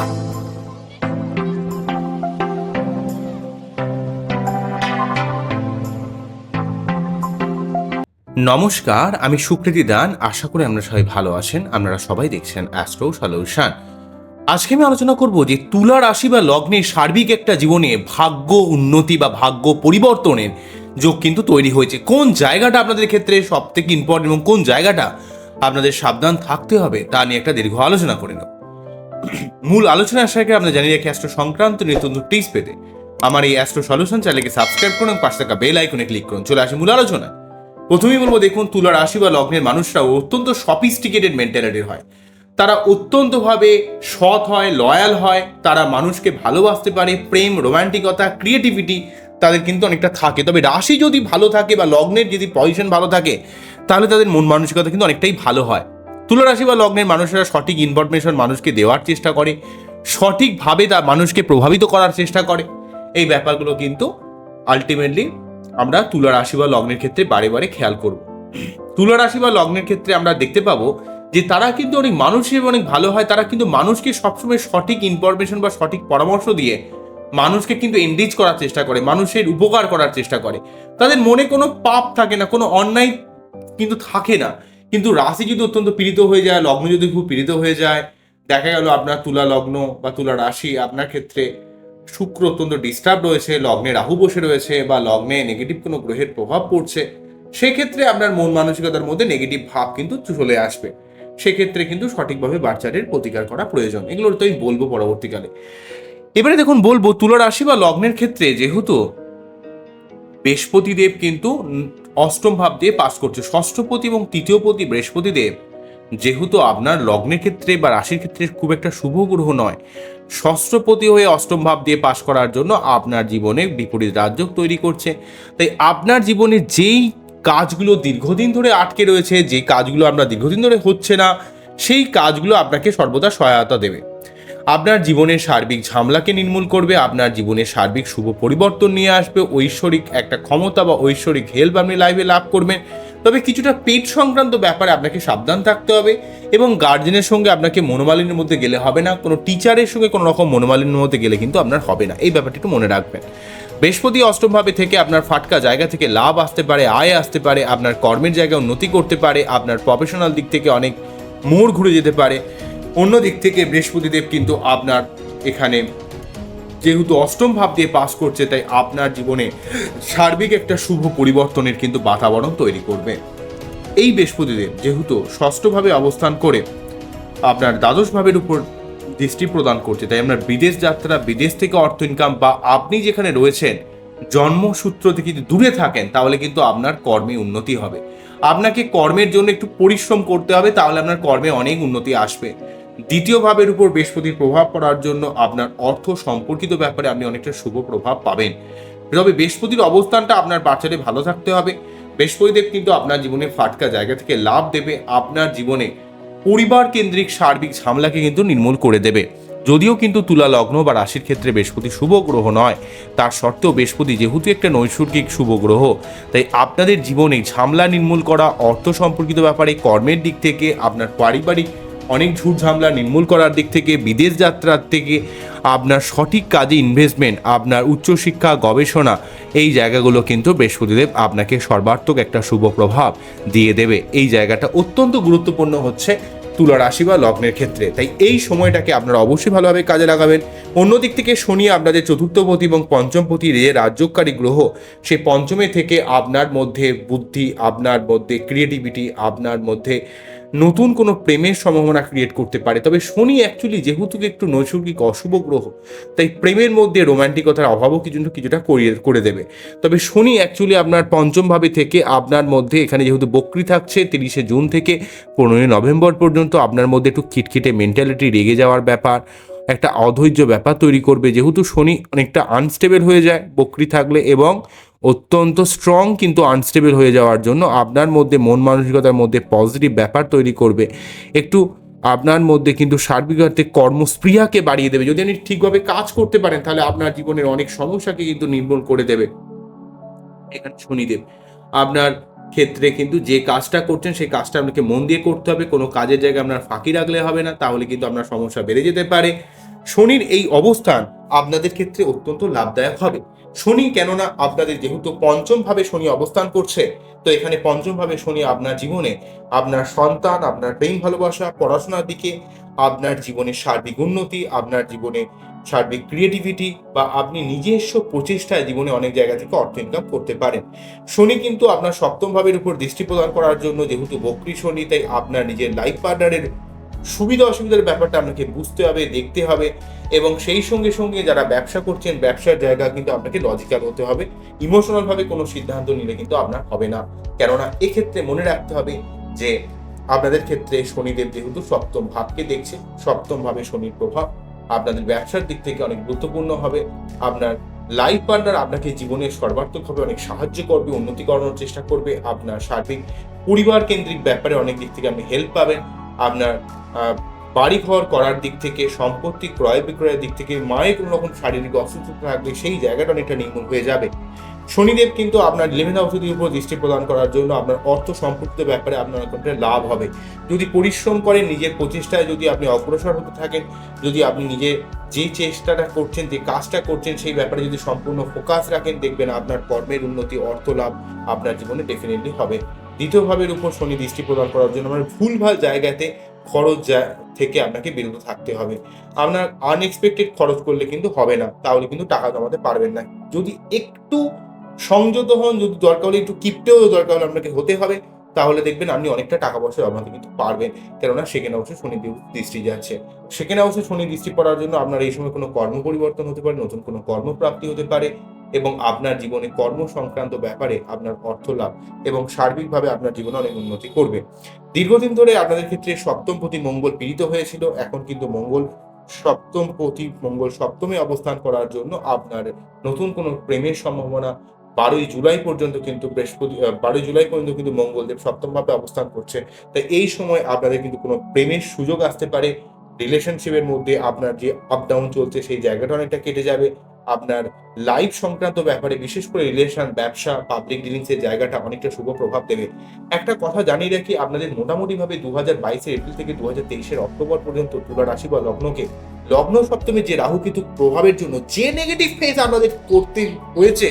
নমস্কার, আমি সুকৃতি দান। আশা করি আপনারা সবাই ভালো আছেন। আপনারা সবাই দেখছেন অ্যাস্ট্রো সলিউশন আজকে আমি আলোচনা করব যে তুলা রাশি বা লগ্নের সার্বিক একটা জীবনে ভাগ্য উন্নতি বা ভাগ্য পরিবর্তনের যোগ কিন্তু তৈরি হয়েছে। কোন জায়গাটা আপনাদের ক্ষেত্রে সব থেকে ইম্পর্টেন্ট এবং কোন জায়গাটা আপনাদের সাবধান থাকতে হবে তা নিয়ে একটা দীর্ঘ আলোচনা করে নেব। মূল আলোচনা আসার আগে আপনারা জানিয়ে রাখি অ্যাস্ট্রো সংক্রান্ত নিত্য নতুন টিপস পেতে। আমার এই অ্যাস্ট্রো সলিউশন চ্যানেলকে সাবস্ক্রাইব করুন পাশে থাকা বেল আইকনে ক্লিক করুন। চলে আসি মূল আলোচনা। প্রথমেই বলব, দেখুন, তুলা রাশি বা লগ্নের মানুষরা অত্যন্ত সফিস্টিকেটেড মেন্টালিটির হয়। তারা অত্যন্তভাবে সৎ হয় লয়াল হয়, তারা মানুষকে ভালোবাসতে পারে, প্রেম রোমান্টিকতা ক্রিয়েটিভিটি তাদের কিন্তু অনেকটা থাকে। তবে রাশি যদি ভালো থাকে বা লগ্নের যদি পজিশন ভালো থাকে, তাহলে তাদের মন মানসিকতা কিন্তু অনেকটাই ভালো হয়। তুলা রাশি বা লগ্নের মানুষেরা সঠিক ইনফরমেশন মানুষকে দেওয়ার চেষ্টা করে, সঠিকভাবে তা মানুষকে প্রভাবিত করার চেষ্টা করে। এই ব্যাপারগুলো কিন্তু আলটিমেটলি আমরা তুলা রাশি বা লগ্নের ক্ষেত্রে বারে বারে খেয়াল করব। তুলা রাশি বা লগ্নের ক্ষেত্রে আমরা দেখতে পাবো যে তারা কিন্তু অনেক মানুষ হিসেবে অনেক ভালো হয়। তারা কিন্তু মানুষকে সবসময় সঠিক ইনফরমেশন বা সঠিক পরামর্শ দিয়ে মানুষকে কিন্তু এনরিচ করার চেষ্টা করে, মানুষের উপকার করার চেষ্টা করে। তাদের মনে কোনো পাপ থাকে না, কোনো অন্যায় কিন্তু থাকে না। কিন্তু রাশি যদি অত্যন্ত পীড়িত হয়ে যায়, লগ্ন যদি খুব পীড়িত হয়ে যায়, দেখা গেল আপনার তুলা লগ্ন বা তুলা রাশি, আপনার ক্ষেত্রে শুক্র অত্যন্ত ডিস্টার্ব রয়েছে, লগ্নে রাহু বসে রয়েছে বা লগ্নে নেগেটিভ কোনো গ্রহের প্রভাব পড়ছে, সেক্ষেত্রে আপনার মন মানসিকতার মধ্যে নেগেটিভ ভাব কিন্তু চলে আসবে। সেক্ষেত্রে কিন্তু সঠিকভাবে বাচ্চাদের প্রতিকার করা প্রয়োজন। এগুলো তো আমি বলব পরবর্তীকালে। এবারে দেখুন বলব, তুলা রাশি বা লগ্নের ক্ষেত্রে যেহেতু বৃহস্পতিদেব কিন্তু অষ্টম ভাব দিয়ে পাস করছে ষষ্ঠপতি এবং তৃতীয়পতি বৃহস্পতিদেব। যেহেতু আপনার লগ্নের ক্ষেত্রে বা রাশির ক্ষেত্রে খুব একটা শুভ গ্রহ নয় ষষ্ঠপতি হয়ে অষ্টম ভাব দিয়ে পাশ করার জন্য আপনার জীবনে বিপরীত রাজ্য তৈরি করছে। তাই আপনার জীবনে যেই কাজগুলো দীর্ঘদিন ধরে আটকে রয়েছে যে কাজগুলো আপনার দীর্ঘদিন ধরে হচ্ছে না, সেই কাজগুলো আপনাকে সর্বদা সহায়তা দেবে। আপনার জীবনের সার্বিক ঝামলাকে নির্মূল করবে, আপনার জীবনের সার্বিক শুভ পরিবর্তন নিয়ে আসবে, ঐশ্বরিক একটা ক্ষমতা বা ঐশ্বরিক হেল্প আপনি লাইফে লাভ করবেন। তবে কিছুটা পেট সংক্রান্ত ব্যাপারে আপনাকে সাবধান থাকতে হবে এবং গার্জেনের সঙ্গে আপনাকে মনোমালিন্যের মধ্যে গেলে হবে না, কোনো টিচারের সঙ্গে কোনো রকম মনোমালিন্যের মধ্যে গেলে কিন্তু আপনার হবে না। এই ব্যাপারটি একটু মনে রাখবেন। বৃহস্পতি অষ্টমভাবে থেকে আপনার ফাটকা জায়গা থেকে লাভ আসতে পারে, আয় আসতে পারে, আপনার কর্মের জায়গায় উন্নতি করতে পারে, আপনার প্রফেশনাল দিক থেকে অনেক মোড় ঘুরে যেতে পারে। অন্য দিক থেকে বৃহস্পতিদেব কিন্তু আপনার এখানে যেহেতু অষ্টম ভাব দিয়ে পাস করছে, তাই আপনার জীবনে সার্বিক একটা শুভ পরিবর্তনের কিন্তু বাতাবরণ তৈরি করবে। এই বৃহস্পতিদেব যেহেতু ষষ্ঠভাবে অবস্থান করে আপনার দ্বাদশ ভাবের উপর দৃষ্টি প্রদান করছে, তাই আপনার বিদেশ যাত্রা, বিদেশ থেকে অর্থ ইনকাম বা আপনি যেখানে রয়েছেন, জন্মসূত্র থেকে যদি দূরে থাকেন, তাহলে কিন্তু আপনার কর্মে উন্নতি হবে। আপনাকে কর্মের জন্য একটু পরিশ্রম করতে হবে, তাহলে আপনার কর্মে অনেক উন্নতি আসবে। দ্বিতীয় ভাবের উপর বৃহস্পতির প্রভাব পড়ার জন্য আপনার অর্থ সম্পর্কিত ব্যাপারে আপনি অনেকটা শুভ প্রভাব পাবেন। তবে বৃহস্পতির অবস্থানটা আপনার বাচ্চারে ভালো থাকতে হবে। বৃহস্পতিদেব কিন্তু আপনার জীবনে ফাটকা জায়গা থেকে লাভ দেবে। আপনার জীবনে পরিবার কেন্দ্রিক সার্বিক ঝামলাকে কিন্তু নির্মূল করে দেবে। যদিও কিন্তু তুলা লগ্ন বা রাশির ক্ষেত্রে বৃহস্পতি শুভ গ্রহ নয়। তার সত্ত্বেও বৃহস্পতি যেহেতু একটা নৈসর্গিক শুভ গ্রহ, তাই আপনাদের জীবনে ঝামলা নির্মূল করা, অর্থ সম্পর্কিত ব্যাপারে কর্মের দিক থেকে আপনার পারিবারিক অনেক ঝুট ঝামেলা নির্মূল করার দিক থেকে, বিদেশ যাত্রার থেকে আপনার সঠিক কাজে ইনভেস্টমেন্ট আপনার উচ্চশিক্ষা, গবেষণা, এই জায়গাগুলো কিন্তু বৃহস্পতিদেব আপনাকে সর্বাত্মক একটা শুভ প্রভাব দিয়ে দেবে। এই জায়গাটা অত্যন্ত গুরুত্বপূর্ণ হচ্ছে তুলা রাশি বা লগ্নের ক্ষেত্রে। তাই এই সময়টাকে আপনারা অবশ্যই ভালোভাবে কাজে লাগাবেন। অন্যদিক থেকে শনি আপনাদের চতুর্থপতি এবং পঞ্চমপতি রে রাজ্যকারী গ্রহ, সে পঞ্চমে থেকে আপনার মধ্যে বুদ্ধি, আপনার মধ্যে ক্রিয়েটিভিটি আপনার মধ্যে নতুন কোনো প্রেমের সম্ভাবনা ক্রিয়েট করতে পারে। তবে শনি অ্যাকচুয়ালি যেহেতু একটু নৈসর্গিক অশুভ গ্রহ, তাই প্রেমের মধ্যে রোমান্টিকতার অভাবও কিন্তু কিছুটা করিয়ে, করে দেবে। তবে শনি অ্যাকচুয়ালি আপনার পঞ্চমভাবে থেকে আপনার মধ্যে এখানে যেহেতু বক্রি থাকছে, তিরিশে জুন থেকে পনেরোই নভেম্বর পর্যন্ত আপনার মধ্যে একটু খিটখিটে মেন্টালিটি রেগে যাওয়ার ব্যাপার, একটা অধৈর্য ব্যাপার তৈরি করবে। যেহেতু শনি অনেকটা আনস্টেবল হয়ে যায় বক্রি থাকলে এবং অত্যন্ত স্ট্রং কিন্তু আনস্টেবল হয়ে যাওয়ার জন্য আপনার মধ্যে মন মানসিকতার মধ্যে পজিটিভ ব্যাপার তৈরি করবে। একটু আপনার মধ্যে কিন্তু সার্বিক অর্থে কর্মস্পৃহাকে বাড়িয়ে দেবে। যদি আপনি ঠিকভাবে কাজ করতে পারেন, তাহলে আপনার জীবনের অনেক সমস্যাকে কিন্তু নির্মূল করে দেবে। এখানে শনিদেব আপনার ক্ষেত্রে কিন্তু যে কাজটা করছেন, সেই কাজটা আপনাকে মন দিয়ে করতে হবে। কোনো কাজের জায়গায় আপনার ফাঁকি রাখলে হবে না, তাহলে কিন্তু আপনার সমস্যা বেড়ে যেতে পারে। শনির এই অবস্থান আপনাদের ক্ষেত্রে অত্যন্ত লাভদায়ক হবে। শনি কেননা আপনাদের যেহেতু পঞ্চম ভাবে শনি অবস্থান করছে, তো এখানে পঞ্চম ভাবে শনি আপনার জীবনে আপনার সন্তান, আপনার প্রেম, ভালোবাসা, পড়াশোনার দিকে, আপনার জীবনে সার্বিক উন্নতি, আপনার জীবনে সার্বিক ক্রিয়েটিভিটি বা আপনি নিজস্ব প্রচেষ্টায় জীবনে অনেক জায়গা থেকে অর্থ ইনকাম করতে পারেন। শনি কিন্তু আপনার সপ্তম ভাবের উপর দৃষ্টি প্রদান করার জন্য যেহেতু বক্রী শনি, তাই আপনার নিজের লাইফ পার্টনারের সুবিধা অসুবিধার ব্যাপারটা আপনাকে বুঝতে হবে, দেখতে হবে এবং সেই সঙ্গে সঙ্গে যারা ব্যবসা করছেন, ব্যবসার জায়গা কিন্তু আপনাকে লজিক্যাল হতে হবে। ইমোশনাল ভাবে কোনো সিদ্ধান্ত নিলে কিন্তু আপনার হবে না। কেননা এক্ষেত্রে মনে রাখতে হবে যে আপনাদের ক্ষেত্রে শনিদেব যেহেতু সপ্তম ভাবকে দেখছে, সপ্তম ভাবে শনির প্রভাব আপনাদের ব্যবসার দিক থেকে অনেক গুরুত্বপূর্ণ হবে। আপনার লাইফ পার্টনার আপনাকে জীবনে সর্বাত্মকভাবে অনেক সাহায্য করবে উন্নতি করানোর চেষ্টা করবে। আপনার সার্বিক পরিবার কেন্দ্রিক ব্যাপারে অনেক দিক থেকে আপনি হেল্প পাবেন। আপনার আহ, বাড়ি ঘর করার দিক থেকে সম্পত্তি ক্রয় বিক্রয়ের দিক থেকে মায়ের কোনো রকম শারীরিক অসুস্থতা থাকবে সেই জায়গাটা অনেকটা নির্মূল হয়ে যাবে। শনিদেব কিন্তু আপনার ইলেভেন হাউসের উপর দৃষ্টি প্রদান করার জন্য আপনার অর্থ সম্পর্কিত ব্যাপারে আপনার একটা লাভ হবে। যদি পরিশ্রম করেন নিজের প্রচেষ্টায় যদি আপনি অগ্রসর হতে থাকেন যদি আপনি নিজের যে চেষ্টাটা করছেন যে কাজটা করছেন সেই ব্যাপারে যদি সম্পূর্ণ ফোকাস রাখেন দেখবেন আপনার কর্মের উন্নতি অর্থ লাভ আপনার জীবনে ডেফিনেটলি হবে। দ্বিতীয় ভাবের উপর শনি দৃষ্টি প্রদান করার জন্য আমার ভুলভাল জায়গাতে খরচ থেকে আপনাকে বিরত থাকতে হবে। আপনার আনএক্সপেক্টেড খরচ করলে কিন্তু হবে না, তাহলে কিন্তু টাকা জমাতে পারবেন না। যদি একটু সংযত হন, যদি দরকার হলে একটু কিপটেও দরকার হলে আপনাকে হতে হবে, তাহলে দেখবেন আপনি অনেকটা টাকা পয়সা জমাতে কিন্তু পারবেন। কেননা সেখানে অবশ্যই শনি দৃষ্টি যাচ্ছে। সেখানে অবশ্যই শনি দৃষ্টি পড়ার জন্য আপনার এই সময় কোনো কর্ম পরিবর্তন হতে পারে, নতুন কোনো কর্মপ্রাপ্তি হতে পারে এবং আপনার জীবনে কর্ম সংক্রান্ত ব্যাপারে আপনার অর্থ লাভ এবং সার্বিকভাবে আপনার জীবনে অনেক উন্নতি করবে। দীর্ঘদিন ধরে আপনাদের ক্ষেত্রে সপ্তম প্রতি মঙ্গল পীড়িত হয়েছিল। এখন কিন্তু মঙ্গল সপ্তম প্রতি মঙ্গল সপ্তমে অবস্থান করার জন্য আপনার নতুন কোনো প্রেমের সম্ভাবনা। বারোই জুলাই পর্যন্ত কিন্তু বৃহস্পতি বারোই জুলাই পর্যন্ত কিন্তু মঙ্গলদেব সপ্তম ভাবে অবস্থান করছে। তাই এই সময় আপনাদের কিন্তু কোনো প্রেমের সুযোগ আসতে পারে। রিলেশনশিপের মধ্যে আপনার যে আপ ডাউন চলছে সেই জায়গাটা অনেকটা কেটে যাবে। আপনার লাইফ সংক্রান্ত ব্যাপারে, বিশেষ করে রিলেশন ব্যবসা পাবলিক ডিলিংস এর জায়গাটা অনেকটা শুভ প্রভাব দেবে। একটা কথা জানিয়ে রাখি, আপনাদের মোটামুটি ভাবে দু হাজার বাইশের এপ্রিল থেকে দু হাজার তেইশের অক্টোবর পর্যন্ত তুলা রাশি বা লগ্নকে, লগ্ন সপ্তমে যে রাহু কিন্তু প্রভাবের জন্য যে নেগেটিভ ফেস আপনাদের করতে হয়েছে,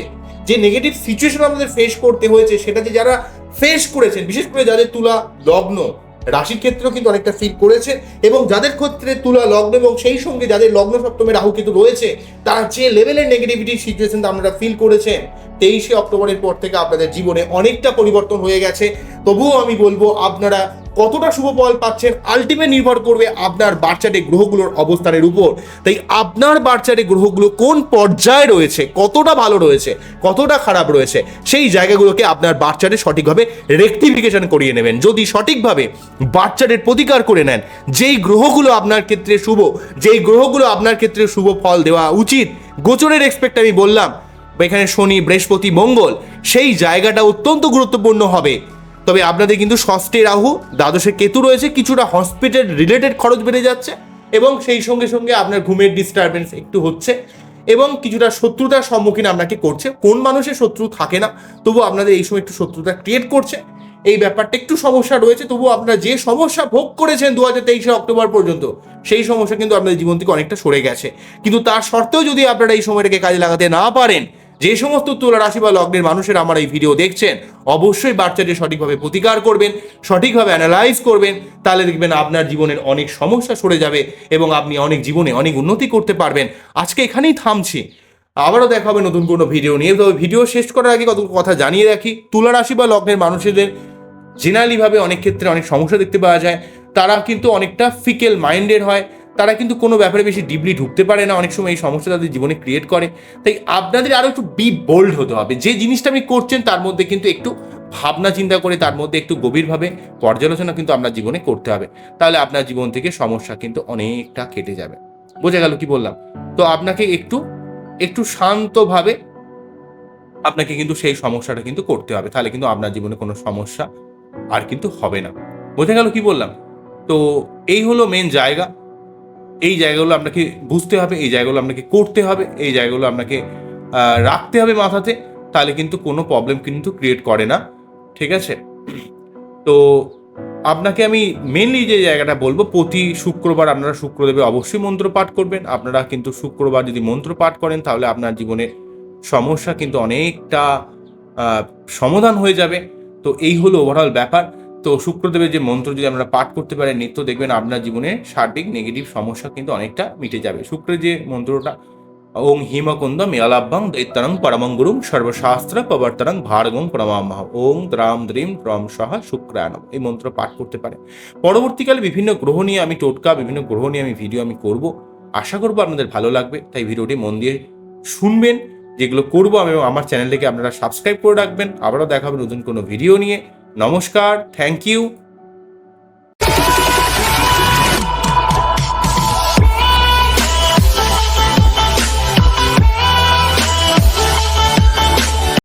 যে নেগেটিভ সিচুয়েশন আপনাদের ফেস করতে হয়েছে সেটা যে যারা ফেস করেছেন, বিশেষ করে যাদের তুলা লগ্ন রাশির ক্ষেত্রেও কিন্তু অনেকটা ফিল করেছে এবং যাদের ক্ষেত্রে তুলা, লগ্ন এবং সেই সঙ্গে যাদের লগ্ন সপ্তমে রাহু কিন্তু রয়েছে, তারা যে লেভেলের নেগেটিভিটি সিচুয়েশন আপনারা ফিল করেছেন, তেইশে অক্টোবরের পর থেকে আপনাদের জীবনে অনেকটা পরিবর্তন হয়ে গেছে। তবুও আমি বলব, আপনারা কতটা শুভ ফল পাচ্ছেন আলটিমেট নির্ভর করবে আপনার বাচ্চাটে গ্রহগুলোর অবস্থানের উপর। তাই আপনার বাচ্চাটে গ্রহগুলো কোন পর্যায়ে রয়েছে, কতটা ভালো রয়েছে, কতটা খারাপ রয়েছে, সেই জায়গাগুলোকে আপনার বাচ্চাটে সঠিকভাবে রেকটিফিকেশন করিয়ে নেবেন। যদি সঠিকভাবে বাচ্চাদের প্রতিকার করে নেন, যেই গ্রহগুলো আপনার ক্ষেত্রে শুভ, যেই গ্রহগুলো আপনার ক্ষেত্রে শুভ ফল দেওয়া উচিত, গোচরের এক্সপেক্ট আমি বললাম, এখানে শনি, বৃহস্পতি, মঙ্গল, সেই জায়গাটা অত্যন্ত গুরুত্বপূর্ণ হবে। তবে আপনাদের কিন্তু ষষ্ঠে রাহু, দ্বাদশে কেতু রয়েছে, কিছুটা হসপিটাল রিলেটেড খরচ বেড়ে যাচ্ছে এবং সেই সঙ্গে সঙ্গে আপনার ঘুমের ডিস্টারবেন্স একটু হচ্ছে এবং কিছুটা শত্রুতার সম্মুখীন আপনাকে করছে। কোন মানুষের শত্রু থাকে না তবু আপনাদের এই সময় একটু শত্রুতা ক্রিয়েট করছে। এই ব্যাপারটা একটু সমস্যা রয়েছে তবু আপনারা যে সমস্যা ভোগ করেছেন দু হাজার তেইশে অক্টোবর পর্যন্ত, সেই সমস্যা কিন্তু আপনাদের জীবন থেকে অনেকটা সরে গেছে। কিন্তু তার সত্ত্বেও যদি আপনারা এই সময়টাকে কাজে লাগাতে না পারেন যে সমস্ত তুলা রাশি বা লগ্নের মানুষের আমার এই ভিডিও দেখছেন, অবশ্যই বাচ্চাটি সঠিকভাবে প্রতিকার করবেন, সঠিকভাবে অ্যানালাইজ করবেন, তাহলে দেখবেন আপনার জীবনের অনেক সমস্যা সরে যাবে এবং আপনি অনেক জীবনে অনেক উন্নতি করতে পারবেন। আজকে এখানেই থামছি। আবারও দেখা হবে নতুন কোনো ভিডিও নিয়ে। তবে ভিডিও শেষ করার আগে কত কথা জানিয়ে রাখি, তুলা রাশি বা লগ্নের মানুষদের জেনারেলিভাবে অনেক ক্ষেত্রে অনেক সমস্যা দেখতে পাওয়া যায়। তারা কিন্তু অনেকটা ফিকেল মাইন্ডেড হয়। তারা কিন্তু কোনো ব্যাপারে বেশি ডিপলি ঢুকতে পারে না। অনেক সময় এই সমস্যা তাদের জীবনে ক্রিয়েট করে। তাই আপনাদের আরও একটু বি বোল্ড হতে হবে। যে জিনিসটা আপনি করছেন, তার মধ্যে কিন্তু একটু ভাবনা চিন্তা করে, তার মধ্যে একটু গভীরভাবে পর্যালোচনা কিন্তু আপনার জীবনে করতে হবে। তাহলে আপনার জীবন থেকে সমস্যা কিন্তু অনেকটা কেটে যাবে। বোঝা গেল কি বললাম? তো আপনাকে একটু একটু শান্তভাবে আপনাকে কিন্তু সেই সমস্যাটা কিন্তু করতে হবে। তাহলে কিন্তু আপনার জীবনে কোনো সমস্যা আর কিন্তু হবে না। বোঝা গেল কি বললাম? তো এই হলো মেন জায়গা। এই জায়গাগুলো আপনাকে বুঝতে হবে, এই জায়গাগুলো আপনাকে করতে হবে, এই জায়গাগুলো আপনাকে রাখতে হবে মাথাতে, তাহলে কিন্তু কোনো প্রবলেম কিন্তু ক্রিয়েট করে না। ঠিক আছে? তো আপনাকে আমি মেনলি যে জায়গাটা বলব, প্রতি শুক্রবার আপনারা শুক্রদেবে অবশ্যই মন্ত্র পাঠ করবেন। আপনারা কিন্তু শুক্রবার যদি মন্ত্র পাঠ করেন, তাহলে আপনার জীবনের সমস্যা কিন্তু অনেকটা সমাধান হয়ে যাবে। তো এই হলো ওভারঅল ব্যাপার। তো শুক্রদেবের যে মন্ত্র যদি আমরা পাঠ করতে পারেন নিত্য দেখবেন আপনার জীবনে সার্বিক নেগেটিভ সমস্যা কিন্তু অনেকটা মিটে যাবে। শুক্রের যে মন্ত্রটা, ওং হিমকুন্দ মেয়ালাভ্যং দৈত্যানং পরমং গুরুং সর্বশাস্ত্র প্রবর্তনং ভার্গং প্রমামহ ওং দ্রাম দ্রিম প্রম সহ শুক্রায়ণম এই মন্ত্র পাঠ করতে পারে। পরবর্তীকালে বিভিন্ন গ্রহ নিয়ে আমি টোটকা, বিভিন্ন গ্রহ নিয়ে আমি ভিডিও আমি করব। আশা করব আপনাদের ভালো লাগবে। তাই ভিডিওটি মন দিয়ে শুনবেন, যেগুলো করব আমি আমার চ্যানেলটিকে আপনারা সাবস্ক্রাইব করে রাখবেন। আবারও দেখাবেন নতুন কোনো ভিডিও নিয়ে। নমস্কার থ্যাংক ইউ